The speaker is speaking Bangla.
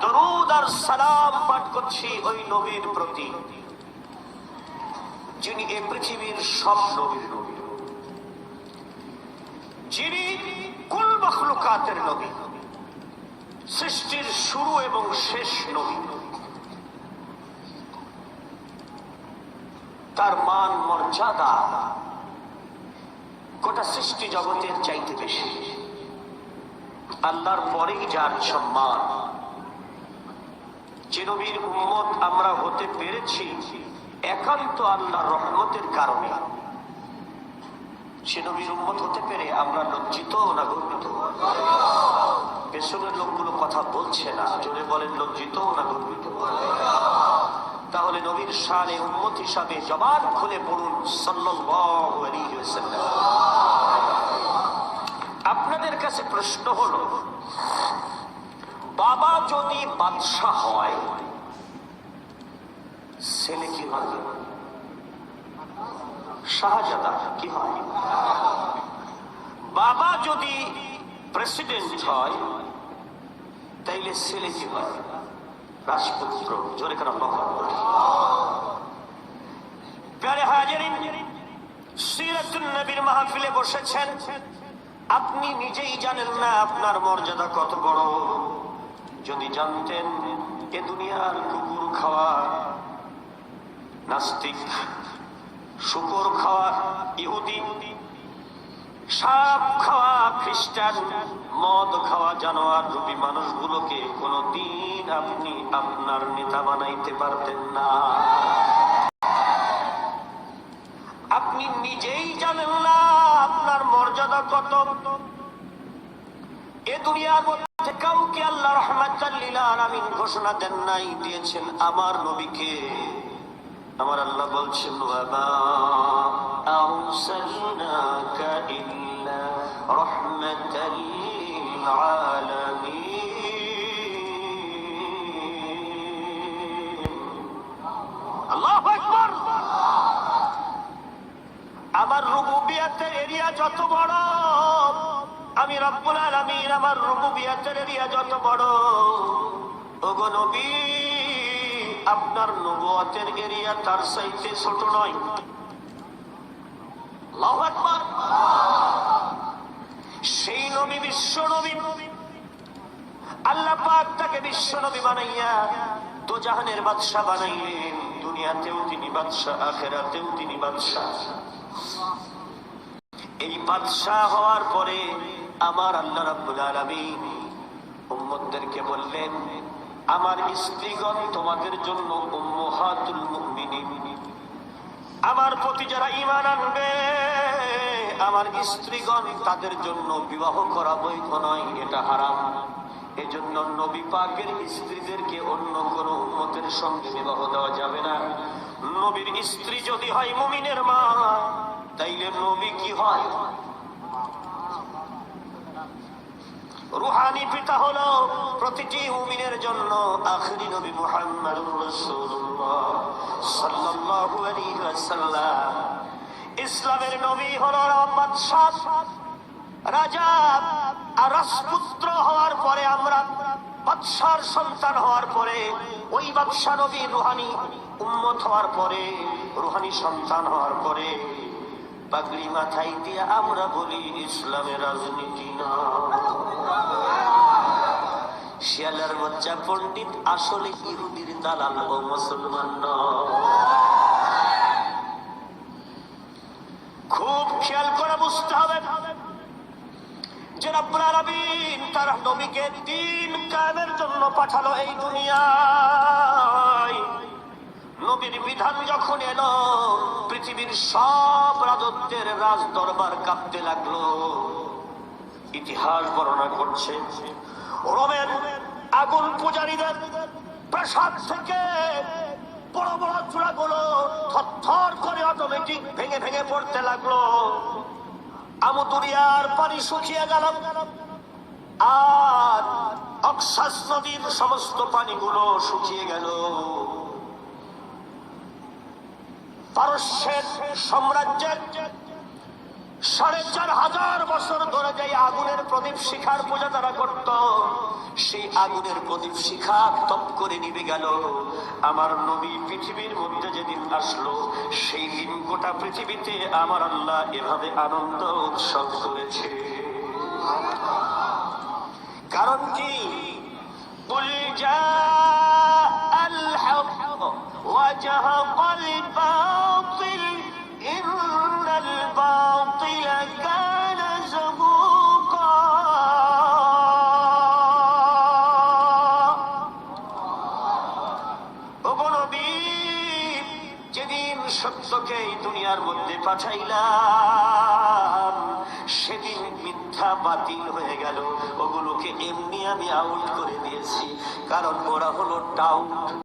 দরুদ আর সালাম পাঠ করছি ওই নবীর প্রতি, যিনি এ পৃথিবীর সব নবীর নবী। যিনি কুল নবী, সৃষ্টির শুরু এবং শেষ নবী। তার মান, মর্যাদা গোটা সৃষ্টি জগতের চাইতে বেশি। আল্লাহর পরেই যার সম্মান। যে নবীর উম্মত আমরা হতে পেরেছি, একান্ত আল্লাহর রহমতের কারণে। সে নবীর উম্মত হতে পেরে আমরা লজ্জিত না গর্বিত? পেছনের লোকগুলো কথা বলছে না, জোরে বলেন, লজ্জিত না গর্বিত? তাহলে নবীর শানে উম্মত হিসাবে জবান খুলে পড়ুন ওয়াসাল্লাম। আপনাদের কাছে প্রশ্ন হলো বাবা যদি বাদশাহ হয় ছেলে কি হয়? শাহজাদা কি হয়? বাবা যদি প্রেসিডেন্ট হয়, তাইলে ছেলে কি হয়? রাজপুত্র, জোরে সিরাতুন নবীর মাহফিলে বসেছেন। আপনি নিজেই জানেন না আপনার মর্যাদা কত বড়। যদি জানতেন এ দুনিয়ার কুকুর খাওয়া, নাস্তিক, শুকর খাওয়া, ইহুদি, সাপ খাওয়া, খ্রিস্টান, মদ খাওয়া জানোয়ার রূপী মানুষগুলোকে কোনো দিন আপনি আপনার নেতা বানাইতে পারতেন না। আপনি নিজেই জানেন না আপনার মর্যাদা কত। এ দুনিয়ার মধ্যে কাউকে আল্লাহ রহমাতাল্লিল আলামিন ঘোষণা দেন নাই, দিয়েছেন আমার নবীকে। আমার আল্লাহ বলছেন, ওয়ামা আরসালনাকা ইল্লা আমার রুবুবিয়াতের এরিয়া যত বড় আমি রব্বুল আলামিন আমার রুবুবিয়াতের এরিয়া যত বড়, ওগো নবী, আপনার নবুয়তের এরিয়া তার চাইতে ছোট নয়। আল্লাহু সেই নবী বিশ্ব নবী। আল্লাহ পাক তাকে বিশ্ব নবী বানাইয়া তো জাহানের বাদশাহ বানাইলেন। দুনিয়াতেও তিনি বাদশাহ আখেরাতেও তিনি বাদশাহ এই বাদশাহ হওয়ার পরে আমার আল্লাহ রাব্বুল আলামিন উম্মতদেরকে বললেন, আমার স্ত্রীগণ তোমাদের জন্য উম্মহাতুল মুমিনিন। আমার প্রতি যারা ঈমান আনবে, আমার স্ত্রীগণ তাদের জন্য বিবাহ করা বৈধ নয়, এটা হারাম। এজন্য নবী পাকের স্ত্রীদেরকে অন্য কোন উন্মতের সঙ্গে বিবাহ দেওয়া যাবে না। নবীর স্ত্রী যদি হয় মুমিনের মা, তাইলে নবী কি হয়? রুহানি পিতা হলো প্রতিটি মুমিনের জন্য আখরি নবী রাসূলুল্লাহ সাল্লাল্লাহু আলাইহি ওয়াসাল্লাম। ইসলামের নবী হলো বাদশাহ রাজা আর রাজপুত্র হওয়ার পরে আমরা বাদশার সন্তান হওয়ার পরে ওই বাদশা নবী রুহানি উম্মত হওয়ার পরে, রুহানি সন্তান হওয়ার পরে পাগড়ি মাথায় দিয়ে আমরা বলি ইসলামের রাজনীতি না। শিয়ালার বাচ্চা পণ্ডিত আসলে ইহুদির দালাল ও মুসলমান। খুব খেয়াল করে বুঝতে হবে। যে রব্বুল আলামিন তার নবীকে দিন কায়েমের জন্য পাঠালো এই দুনিয়ায়। নবীর বিধান যখন এলো পৃথিবীর সব রাজত্বের রাজ দরবার কাঁপতে লাগল। ইতিহাস বর্ণনা করছে, রোমের আগুন পূজারীদের প্রাসাদ থেকে বড় বড় চূড়াগুলো থর করে অটোমেটিক ভেঙে ভেঙে পড়তে লাগল। আমুদুরিয়ার পানি শুকিয়ে গেল। আর অক্সাস নদীর সমস্ত পানিগুলো শুকিয়ে গেল। পারস্যের সাম্রাজ্যের সাড়ে চার হাজার বছর ধরে যে আগুনের প্রদীপ শিখার পূজা তারা করত সেই আগুনের প্রদীপ শিখা তপ করে নিবে গেল আমার নবী পৃথিবীর মধ্যে যেদিন আসলো সেই দিন গোটা পৃথিবীতে আমার আল্লাহ এভাবে আনন্দ উৎসব করেছে কারণ কি قل جاء الحق وجهق الباطل সত্যকে এই দুনিয়ার মধ্যে পাঠাইলাম। সেদিন মিথ্যা বাতিল হয়ে গেল। ওগুলোকে এমনি আমি আউট করে দিয়েছি। কারণ ওরা হলো ডাউট